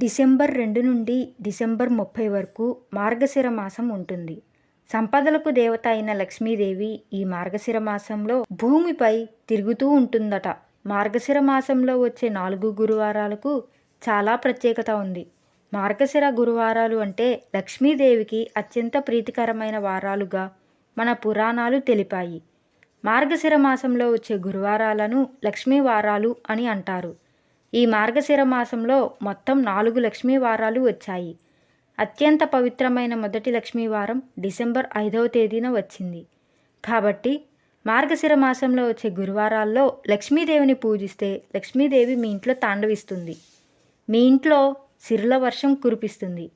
December రెండు నుండి December ముప్పై వరకు మార్గశిర మాసం ఉంటుంది. సంపదలకు దేవత అయిన లక్ష్మీదేవి ఈ మార్గశిర మాసంలో భూమిపై తిరుగుతూ ఉంటుందట. మార్గశిర మాసంలో వచ్చే నాలుగు గురువారాలకు చాలా ప్రత్యేకత ఉంది. మార్గశిర గురువారాలు అంటే లక్ష్మీదేవికి అత్యంత ప్రీతికరమైన వారాలుగా మన పురాణాలు తెలిపాయి. మార్గశిర మాసంలో వచ్చే గురువారాలను లక్ష్మీ వారాలు అని అంటారు. ఈ మార్గశిర మాసంలో మొత్తం నాలుగు లక్ష్మీ వారాలు వచ్చాయి. అత్యంత పవిత్రమైన మొదటి లక్ష్మీ వారం డిసెంబర్ ఐదవ తేదీన వచ్చింది. కాబట్టి మార్గశిర మాసంలో వచ్చే గురువారాల్లో లక్ష్మీదేవిని పూజిస్తే లక్ష్మీదేవి మీ ఇంట్లో తాండవిస్తుంది. మీ ఇంట్లో సిరుల వర్షం కురిపిస్తుంది.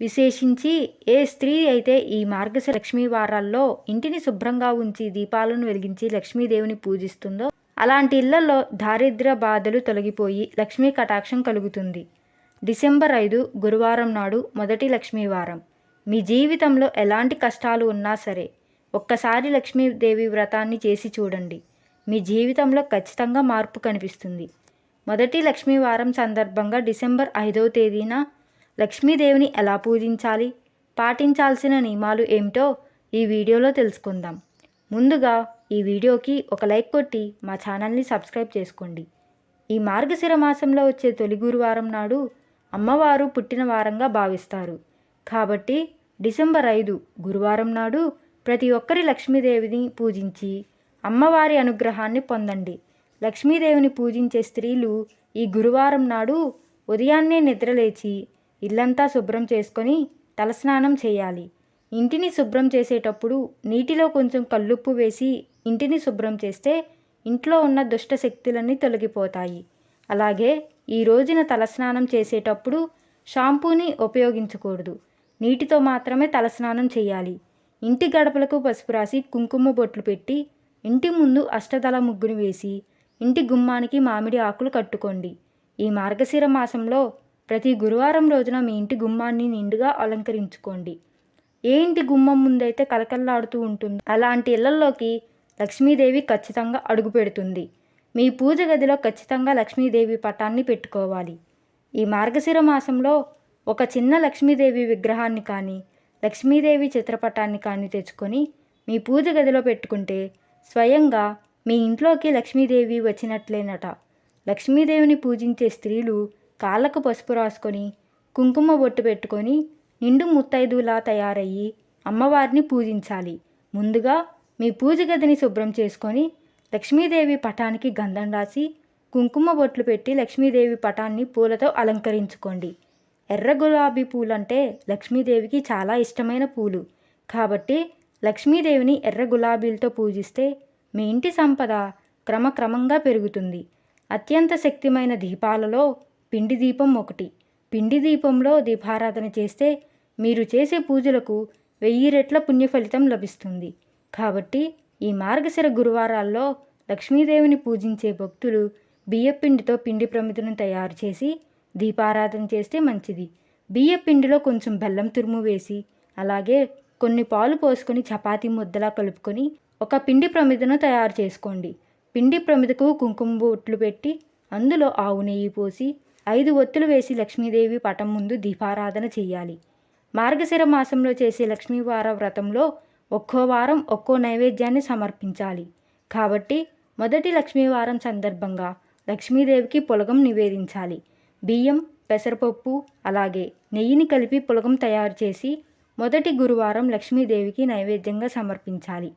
విశేషించి ఏ స్త్రీ అయితే ఈ మార్గశిర లక్ష్మీ వారాల్లో ఇంటిని శుభ్రంగా ఉంచి దీపాలను వెలిగించి లక్ష్మీదేవిని పూజిస్తుందో అలాంటి ఇళ్ళలో దారిద్ర్య బాధలు తొలగిపోయి లక్ష్మీ కటాక్షం కలుగుతుంది. డిసెంబర్ ఐదు గురువారం నాడు మొదటి లక్ష్మీవారం మీ జీవితంలో ఎలాంటి కష్టాలు ఉన్నా సరే ఒక్కసారి లక్ష్మీదేవి వ్రతాన్ని చేసి చూడండి. మీ జీవితంలో ఖచ్చితంగా మార్పు కనిపిస్తుంది. మొదటి లక్ష్మీవారం సందర్భంగా డిసెంబర్ ఐదవ తేదీన లక్ష్మీదేవిని ఎలా పూజించాలి? పాటించాల్సిన నియమాలు ఏమిటో ఈ వీడియోలో తెలుసుకుందాం. ముందుగా ఈ వీడియోకి ఒక లైక్ కొట్టి మా ఛానల్ని సబ్స్క్రైబ్ చేసుకోండి. ఈ మార్గశిర మాసంలో వచ్చే తొలి గురువారం నాడు అమ్మవారు పుట్టిన వారంగా భావిస్తారు. కాబట్టి డిసెంబర్ ఐదు గురువారం నాడు ప్రతి ఒక్కరి లక్ష్మీదేవిని పూజించి అమ్మవారి అనుగ్రహాన్ని పొందండి. లక్ష్మీదేవిని పూజించే స్త్రీలు ఈ గురువారం నాడు ఉదయాన్నే నిద్రలేచి ఇల్లంతా శుభ్రం చేసుకొని తలస్నానం చేయాలి. ఇంటిని శుభ్రం చేసేటప్పుడు నీటిలో కొంచెం కల్లుప్పు వేసి ఇంటిని శుభ్రం చేస్తే ఇంట్లో ఉన్న దుష్ట శక్తులన్నీ తొలగిపోతాయి. అలాగే ఈ రోజున తలస్నానం చేసేటప్పుడు షాంపూని ఉపయోగించకూడదు. నీటితో మాత్రమే తలస్నానం చేయాలి. ఇంటి గడపలకు పసుపు రాసి కుంకుమ బొట్లు పెట్టి ఇంటి ముందు అష్టదళ ముగ్గును వేసి ఇంటి గుమ్మానికి మామిడి ఆకులు కట్టుకోండి. ఈ మార్గశిర మాసంలో ప్రతి గురువారం రోజున మీ ఇంటి గుమ్మాన్ని నిండుగా అలంకరించుకోండి. ఏ ఇంటి గుమ్మం ముందైతే కలకల్లాడుతూ ఉంటుంది అలాంటి ఇళ్ళల్లోకి లక్ష్మీదేవి ఖచ్చితంగా అడుగు పెడుతుంది. మీ పూజ గదిలో ఖచ్చితంగా లక్ష్మీదేవి పటాన్ని పెట్టుకోవాలి. ఈ మార్గశిర మాసంలో ఒక చిన్న లక్ష్మీదేవి విగ్రహాన్ని కానీ లక్ష్మీదేవి చిత్రపటాన్ని కానీ తెచ్చుకొని మీ పూజ గదిలో పెట్టుకుంటే స్వయంగా మీ ఇంట్లోకి లక్ష్మీదేవి వచ్చినట్లేనట. లక్ష్మీదేవిని పూజించే స్త్రీలు కాళ్ళకు పసుపు రాసుకొని కుంకుమ బొట్టు పెట్టుకొని నిండు ముత్తైదులా తయారయ్యి అమ్మవారిని పూజించాలి. ముందుగా మీ పూజ గదిని శుభ్రం చేసుకొని లక్ష్మీదేవి పటానికి గంధం రాసి కుంకుమ బొట్లు పెట్టి లక్ష్మీదేవి పటాన్ని పూలతో అలంకరించుకోండి. ఎర్ర గులాబీ పూలంటే లక్ష్మీదేవికి చాలా ఇష్టమైన పూలు. కాబట్టి లక్ష్మీదేవిని ఎర్ర గులాబీలతో పూజిస్తే మీ ఇంటి సంపద క్రమక్రమంగా పెరుగుతుంది. అత్యంత శక్తిమైన దీపాలలో పిండి దీపం ఒకటి. పిండి దీపంలో దీపారాధన చేస్తే మీరు చేసే పూజలకు వెయ్యి రెట్ల పుణ్య ఫలితం లభిస్తుంది. కాబట్టి ఈ మార్గశిర గురువారాల్లో లక్ష్మీదేవిని పూజించే భక్తులు బియ్యపిండితో పిండి ప్రమిదను తయారు చేసి దీపారాధన చేస్తే మంచిది. బియ్యపిండిలో కొంచెం బెల్లం తురుము వేసి అలాగే కొన్ని పాలు పోసుకొని చపాతీ ముద్దలా కలుపుకొని ఒక పిండి ప్రమిదను తయారు చేసుకోండి. పిండి ప్రమిదకు కుంకుమ బొట్లు పెట్టి అందులో ఆవు నెయ్యి పోసి ఐదు ఒత్తులు వేసి లక్ష్మీదేవి పటం ముందు దీపారాధన చేయాలి. మార్గశిర మాసంలో చేసే లక్ష్మీవార వ్రతంలో ఒక్కో వారం ఒక్కో నైవేద్యాన్ని సమర్పించాలి. కాబట్టి మొదటి లక్ష్మీవారం సందర్భంగా లక్ష్మీదేవికి పులగం నివేదించాలి. బియ్యం పెసరపప్పు అలాగే నెయ్యిని కలిపి పులగం తయారు చేసి మొదటి గురువారం లక్ష్మీదేవికి నైవేద్యంగా సమర్పించాలి.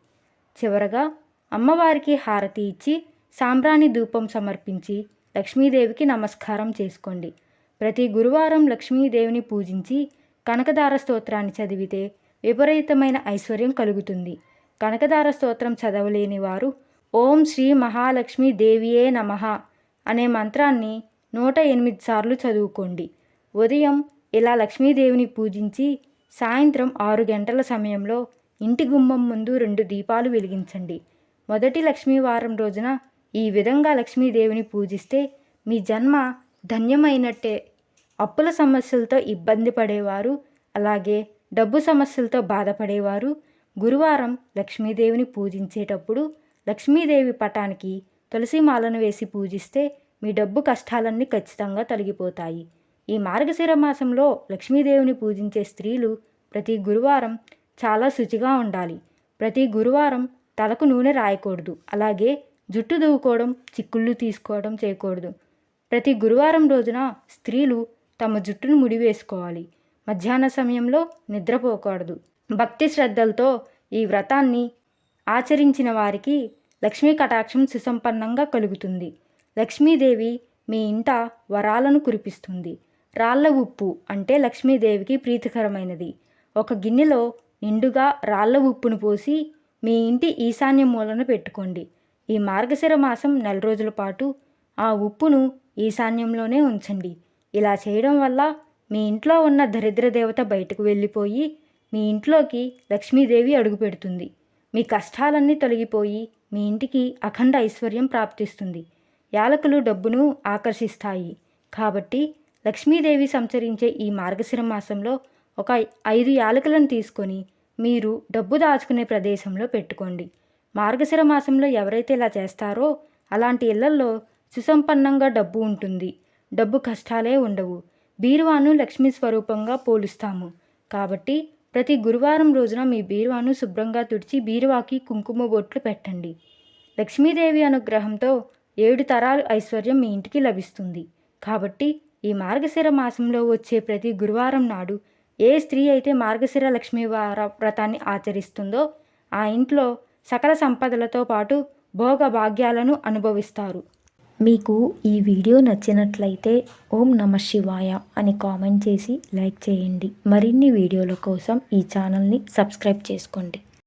చివరగా అమ్మవారికి హారతి ఇచ్చి సాంబ్రాణి ధూపం సమర్పించి లక్ష్మీదేవికి నమస్కారం చేసుకోండి. ప్రతి గురువారం లక్ష్మీదేవిని పూజించి కనకదార స్తోత్రాన్ని చదివితే విపరీతమైన ఐశ్వర్యం కలుగుతుంది. కనకదార స్తోత్రం చదవలేని వారు ఓం శ్రీ మహాలక్ష్మి దేవియే నమః అనే మంత్రాన్ని నూట ఎనిమిది సార్లు చదువుకోండి. ఉదయం ఇలా లక్ష్మీదేవిని పూజించి సాయంత్రం ఆరు గంటల సమయంలో ఇంటి గుమ్మం ముందు రెండు దీపాలు వెలిగించండి. మొదటి లక్ష్మీవారం రోజున ఈ విధంగా లక్ష్మీదేవిని పూజిస్తే మీ జన్మ ధన్యమైనట్టే. అప్పుల సమస్యలతో ఇబ్బంది పడేవారు అలాగే డబ్బు సమస్యలతో బాధపడేవారు. గురువారం లక్ష్మీదేవిని పూజించేటప్పుడు లక్ష్మీదేవి పటానికి తులసి మాలను వేసి పూజిస్తే మీ డబ్బు కష్టాలన్నీ ఖచ్చితంగా తొలగిపోతాయి. ఈ మార్గశిర మాసంలో లక్ష్మీదేవిని పూజించే స్త్రీలు ప్రతి గురువారం చాలా శుచిగా ఉండాలి. ప్రతి గురువారం తలకు నూనె రాయకూడదు. అలాగే జుట్టు దువ్వుకోవడం చిక్కుళ్ళు తీసుకోవడం చేయకూడదు. ప్రతి గురువారం రోజున స్త్రీలు తమ జుట్టును ముడివేసుకోవాలి. మధ్యాహ్న సమయంలో నిద్రపోకూడదు. భక్తి శ్రద్ధలతో ఈ వ్రతాన్ని ఆచరించిన వారికి లక్ష్మీ కటాక్షం సుసంపన్నంగా కలుగుతుంది. లక్ష్మీదేవి మీ ఇంట వరాలను కురిపిస్తుంది. రాళ్ళ ఉప్పు అంటే లక్ష్మీదేవికి ప్రీతికరమైనది. ఒక గిన్నెలో నిండుగా రాళ్ళ ఉప్పును పోసి మీ ఇంటి ఈశాన్య మూలన పెట్టుకోండి. ఈ మార్గశిర మాసం నెల రోజుల పాటు ఆ ఉప్పును ఈశాన్యంలోనే ఉంచండి. ఇలా చేయడం వల్ల మీ ఇంట్లో ఉన్న దరిద్ర దేవత బయటకు వెళ్ళిపోయి మీ ఇంట్లోకి లక్ష్మీదేవి అడుగుపెడుతుంది మీ కష్టాలన్నీ తొలగిపోయి మీ ఇంటికి అఖండ ఐశ్వర్యం ప్రాప్తిస్తుంది. యాలకులు డబ్బును ఆకర్షిస్తాయి. కాబట్టి లక్ష్మీదేవి సంచరించే ఈ మార్గశిర మాసంలో ఒక ఐదు యాలకులను తీసుకొని మీరు డబ్బు దాచుకునే ప్రదేశంలో పెట్టుకోండి. మార్గశిర మాసంలో ఎవరైతే ఇలా చేస్తారో అలాంటి ఇళ్ళల్లో సుసంపన్నంగా డబ్బు ఉంటుంది. డబ్బు కష్టాలే ఉండవు. బీరువాను లక్ష్మీ స్వరూపంగా పోలుస్తాము. కాబట్టి ప్రతి గురువారం రోజున మీ బీరువాను శుభ్రంగా తుడిచి బీరువాకి కుంకుమ బొట్లు పెట్టండి. లక్ష్మీదేవి అనుగ్రహంతో ఏడు తరాలు ఐశ్వర్యం మీ ఇంటికి లభిస్తుంది. కాబట్టి ఈ మార్గశిర మాసంలో వచ్చే ప్రతి గురువారం నాడు ఏ స్త్రీ అయితే మార్గశిర లక్ష్మీ వార వ్రతాన్ని ఆచరిస్తుందో ఆ ఇంట్లో సకల సంపదలతో పాటు భోగ భాగ్యాలను అనుభవిస్తారు. మీకు ఈ వీడియో నచ్చినట్లయితే ఓం నమ శివాయ అని కామెంట్ చేసి లైక్ చేయండి. మరిన్ని వీడియోల కోసం ఈ ఛానల్ని సబ్స్క్రైబ్ చేసుకోండి.